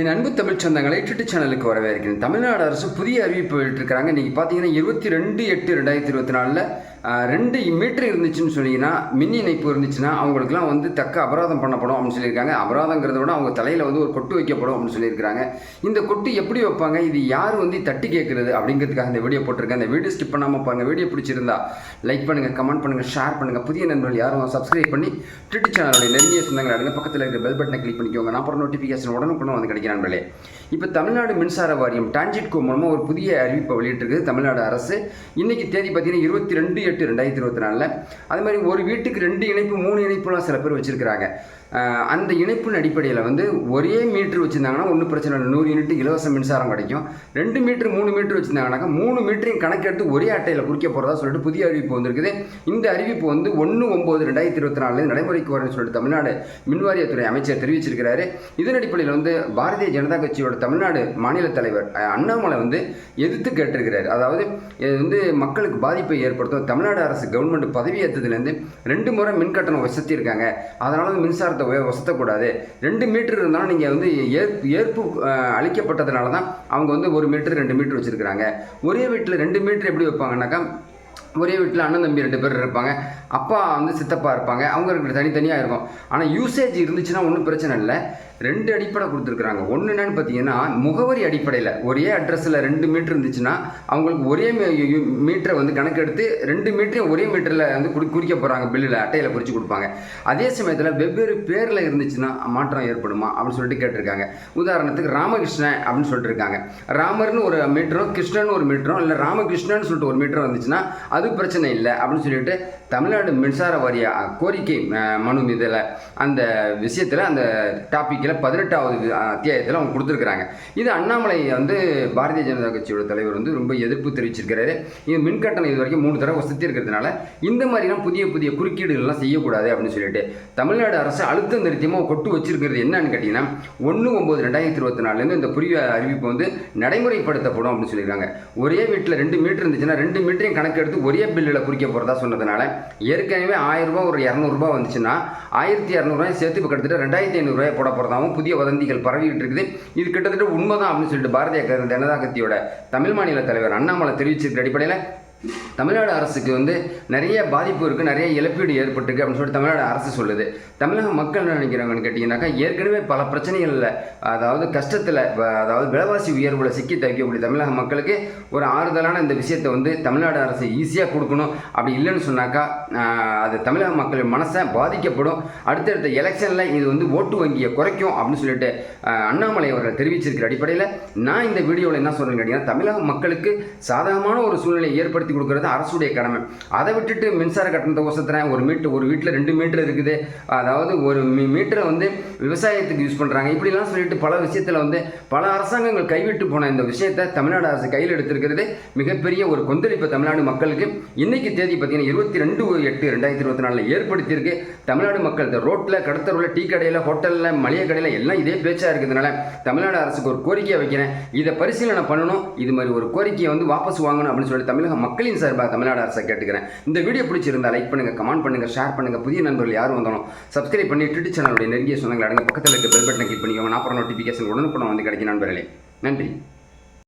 என் அன்பு தமிழ் சொந்தங்களை ட்விட்டு சேனலுக்கு வரவேற்கிறேன். தமிழ்நாடு அரசு புதிய அறிவிப்பு வெளியிட்டிருக்கிறாங்க. இன்றைக்கி பார்த்தீங்கன்னா இருபத்தி ரெண்டு எட்டு ரெண்டாயிரத்தி இருபத்தி நாலில் ரெண்டு மீட்டர் இருந்துச்சுன்னு சொன்னீங்கன்னா மின் இணைப்பு இருந்துச்சுன்னா அவங்களுக்குலாம் வந்து தக்க அபராதம் பண்ணப்படும் அப்படின்னு சொல்லியிருக்காங்க. அபராதங்கிறத விட அவங்க தலையில் வந்து ஒரு கொட்டு வைக்கப்படும் அப்படின்னு சொல்லியிருக்காங்க இந்த கொட்டு எப்படி வைப்பாங்க? இது யார் வந்து தட்டி கேட்குறது அப்படிங்கிறதுக்காக இந்த வீடியோ போட்டிருக்கேன். அந்த வீடியோ ஸ்கிப் பண்ணாமல் பாருங்கள் வீடியோ பிடிச்சிருந்தா லைக் பண்ணுங்கள் கமெண்ட் பண்ணுங்கள் ஷேர் பண்ணுங்கள் புதிய நண்பர்கள் யாரும் சப்ஸ்கிரைப் பண்ணி ட்விட்டர் சேனலுடைய நெருங்கிய சொந்தங்கள் அடுங்க பக்கத்தில் இருக்கிற பெல் பட்டனை கிளிக் பண்ணிக்கோங்க. நான் அப்புறம் நோட்டிஃபிகேஷன் உடனுக்குடன் வந்து கிடைக்கும் நண்பர்களே. இப்போ தமிழ்நாடு மின்சார வாரியம் டான்ஜிட்கோ மூலமாக ஒரு புதிய அறிவிப்பை வெளியிட்டிருக்கு தமிழ்நாடு அரசு. இன்னைக்கு தேதி பார்த்தீங்கன்னா இருபத்தி ரெண்டு எட்டு ரெண்டாயிரத்தி இருபத்தி நாலில். அது மாதிரி ஒரு வீட்டுக்கு ரெண்டு இணைப்பு மூணு இணைப்புலாம் சில பேர் வச்சுருக்கிறாங்க. அந்த இணைப்பின் அடிப்படையில் வந்து ஒரே மீட்ரு வச்சுருந்தாங்கன்னா ஒன்றும் பிரச்சனை இல்லை. நூறு யூனிட் இலவச மின்சாரம் கிடைக்கும். ரெண்டு மீட்ரு மூணு மீட்ரு வச்சுருந்தாங்கனாக்கா மூணு மீட்டரையும் கணக்கெடுத்து ஒரே அட்டையில் குறிக்க போகிறதா சொல்லிட்டு புதிய அறிவிப்பு வந்திருக்குது. இந்த அறிவிப்பு வந்து ஒன்று ஒம்பது ரெண்டாயிரத்தி இருபத்தி நாலுலேருந்து நடைமுறைக்கு வரும்னு சொல்லிட்டு தமிழ்நாடு மின்வாரியத்துறை அமைச்சர் தெரிவிச்சிருக்கிறாரு. இதன் அடிப்படையில் வந்து பாரதிய ஜனதா கட்சியோட தமிழ்நாடு மாநில தலைவர் அண்ணாமலை வந்து எதிர்த்து கேட்டிருக்கிறார். அதாவது இது வந்து மக்களுக்கு பாதிப்பை ஏற்படுத்தும். தமிழ்நாடு அரசு கவர்மெண்ட் பதவியேற்றதுலேருந்து ரெண்டு முறை மின்கட்டணம் வசத்தியிருக்காங்க அதனால வந்து மின்சாரத்தை வசத்தக்கூடாது. ரெண்டு மீட்டர் இருந்தாலும் நீங்கள் வந்து ஏற்பு ஏற்பு அளிக்கப்பட்டதுனால தான் அவங்க வந்து ஒரு மீட்டர் ரெண்டு மீட்டர் வச்சுருக்கிறாங்க. ஒரே வீட்டில் ரெண்டு மீட்டர் எப்படி வைப்பாங்கன்னாக்கா ஒரே வீட்டில் அண்ணன் தம்பி ரெண்டு பேர் இருப்பாங்க. அப்பா வந்து சித்தப்பா இருப்பாங்க. அவங்க ரெண்டு தனித்தனியாக இருக்கும். ஆனால் யூசேஜ் இருந்துச்சுன்னா ஒன்றும் பிரச்சனை இல்லை. ரெண்டு அடிப்படை கொடுத்துருக்குறாங்க. ஒன்று என்னன்னு பார்த்தீங்கன்னா முகவரி அடிப்படையில் ஒரே அட்ரஸில் ரெண்டு மீட்ரு இருந்துச்சுன்னா அவங்களுக்கு ஒரே மீட்டரை வந்து கணக்கெடுத்து ரெண்டு மீட்டரையும் ஒரே மீட்டரில் வந்து குறி குறிக்க போகிறாங்க பில்லில் அட்டையில் குறித்து கொடுப்பாங்க. அதே சமயத்தில் வெவ்வேறு பேரில் இருந்துச்சுன்னா மாற்றம் ஏற்படுமா அப்படின்னு சொல்லிட்டு கேட்டிருக்காங்க. உதாரணத்துக்கு ராமகிருஷ்ணன் அப்படின்னு சொல்லிட்டு இருக்காங்க. ராமர்னு ஒரு மீட்டரும் கிருஷ்ணன் ஒரு மீட்டரும் இல்லை ராமகிருஷ்ணன் சொல்லிட்டு ஒரு மீட்டரும் வந்துச்சுன்னா அது பிரச்சனை இல்லை அப்படின்னு சொல்லிட்டு தமிழ்நாடு மின்சார வாரிய கோரிக்கை மனு இதில் அந்த விஷயத்தில் அந்த டாப்பிக்கில் பதினெட்டாவது அத்தியாயத்தில் அவங்க கொடுத்துருக்குறாங்க. இது அண்ணாமலை வந்து பாரதிய ஜனதா கட்சியோட தலைவர் வந்து ரொம்ப எதிர்ப்பு தெரிவிச்சிருக்கிறாரு. இது மின்கட்டணம் இது வரைக்கும் மூணு தடவை வசதி இருக்கிறதுனால இந்த மாதிரிலாம் புதிய புதிய குறுக்கீடுகள்லாம் செய்யக்கூடாது அப்படின்னு சொல்லிட்டு தமிழ்நாடு அரசு அழுத்தம் நிறுத்தியமாக கொட்டு வச்சிருக்கிறது என்னன்னு கேட்டிங்கன்னா ஒன்று ஒம்பது ரெண்டாயிரத்தி இருபத்தி நாலுலேருந்து இந்த புரிய அறிவிப்பு வந்து நடைமுறைப்படுத்தப்படும் அப்படின்னு சொல்லியிருக்காங்க. ஒரே வீட்டில் ரெண்டு மீட்டர் இருந்துச்சுன்னா ரெண்டு மீட்டரையும் கணக்கெடுத்து ஒரே பில்லில் குறிக்க போகிறதா சொன்னதுனால ஏற்கனவே ஆயிரரூபா ஒரு இரநூறுபா வந்துச்சுன்னா ஆயிரத்தி இரநூறுவாய் சேர்த்து இப்போ கிட்டத்தட்ட ரெண்டாயிரத்தி ஐநூறுரூவாய் போட போகிறதாவும் புதிய வதந்திகள் பரவிக்கிட்டு இருக்குது. இது கிட்டத்தட்ட உண்மைதான் அப்படின்னு சொல்லிட்டு பாரதிய க- ஜனதா கட்சியோட தமிழ் மாநில தலைவர் அண்ணாமலை தெரிவிச்சிருக்கிற அடிப்படையில் தமிழ்நாடு அரசுக்கு வந்து நிறைய பாதிப்பு இருக்குது நிறைய இழப்பீடு ஏற்பட்டிருக்கு அப்படின்னு சொல்லிட்டு தமிழ்நாடு அரசு சொல்லுது. தமிழக மக்கள் என்ன நினைக்கிறாங்கன்னு கேட்டிங்கனாக்கா ஏற்கனவே பல பிரச்சனைகளில் அதாவது கஷ்டத்தில் அதாவது விலைவாசி உயர்வில் சிக்கி தவிக்கக்கூடிய தமிழக மக்களுக்கு ஒரு ஆறுதலான இந்த விஷயத்தை வந்து தமிழ்நாடு அரசு ஈஸியாக கொடுக்கணும். அப்படி இல்லைன்னு சொன்னாக்கா அது தமிழக மக்களின் மனசை பாதிக்கப்படும். அடுத்தடுத்த எலெக்ஷனில் இது வந்து ஓட்டு வங்கியை குறைக்கும் அப்படின்னு சொல்லிட்டு அண்ணாமலை அவர்கள் தெரிவிச்சிருக்கிற அடிப்படையில் நான் இந்த வீடியோவில் என்ன சொல்கிறேன்னு கேட்டிங்கன்னா தமிழக மக்களுக்கு சாதகமான ஒரு சூழ்நிலையை ஏற்படுத்தி கொடுக்குறது அரசுடைய கடமை. அதை விட்டுட்டு மின்சார கட்டணத்தை ஒசத்துறேன் ஒரு மீட்டர் ஒரு வீட்டில் ரெண்டு மீட்டர் இருக்குது. அதாவது ஒரு மீ- மீட்டரை வந்து விவசாயத்துக்கு யூஸ் பண்ணுறாங்க இப்படிலாம் சொல்லிட்டு பல விஷயத்தில் வந்து பல அரசாங்கங்கள் கைவிட்டு போன இந்த விஷயத்தை தமிழ்நாடு அரசு கையில் எடுத்திருக்கிறது. மிகப்பெரிய ஒரு கொந்தளிப்பு தமிழ்நாடு மக்களுக்கு இன்னைக்கு தேதி பார்த்தீங்கன்னா இருபத்தி ரெண்டு எட்டு ரெண்டாயிரத்தி இருபத்தி நாலில் ஏற்படுத்தியிருக்கு. தமிழ்நாடு மக்கள் இந்த ரோட்டில் கடத்தருவில் டீ கடையில் ஹோட்டலில் மளிகை கடையில் எல்லாம் இதே பேச்சாக இருக்கிறதுனால தமிழ்நாடு அரசுக்கு ஒரு கோரிக்கையை வைக்கிறேன். இதை பரிசீலனை பண்ணணும். இது மாதிரி ஒரு கோரிக்கையை வந்து வாபஸ் வாங்கணும் அப்படின்னு சொல்லி தமிழக மக்களின் சார்பாக தமிழ்நாடு அரசை கேட்டுக்கிறேன். இந்த வீடியோ பிடிச்சிருந்தா லைக் பண்ணுங்க கமெண்ட் பண்ணுங்க ஷேர் பண்ணுங்க. புதிய நண்பர்கள் யார் வந்தாலும் சப்ஸ்கிரைப் பண்ணி ட்விட்டர் சேனலுடைய நெருங்கிய சொந்தங்கள் அடங்க பக்கத்தில் இருக்க பெல் பட்டனை கிளிக் பண்ணிக்கோங்க. நான் அப்புறம் நோட்டிஃபிகேஷன் உடனுக்குடன் வந்து கிடைக்கும் நண்பர்களே. நன்றி.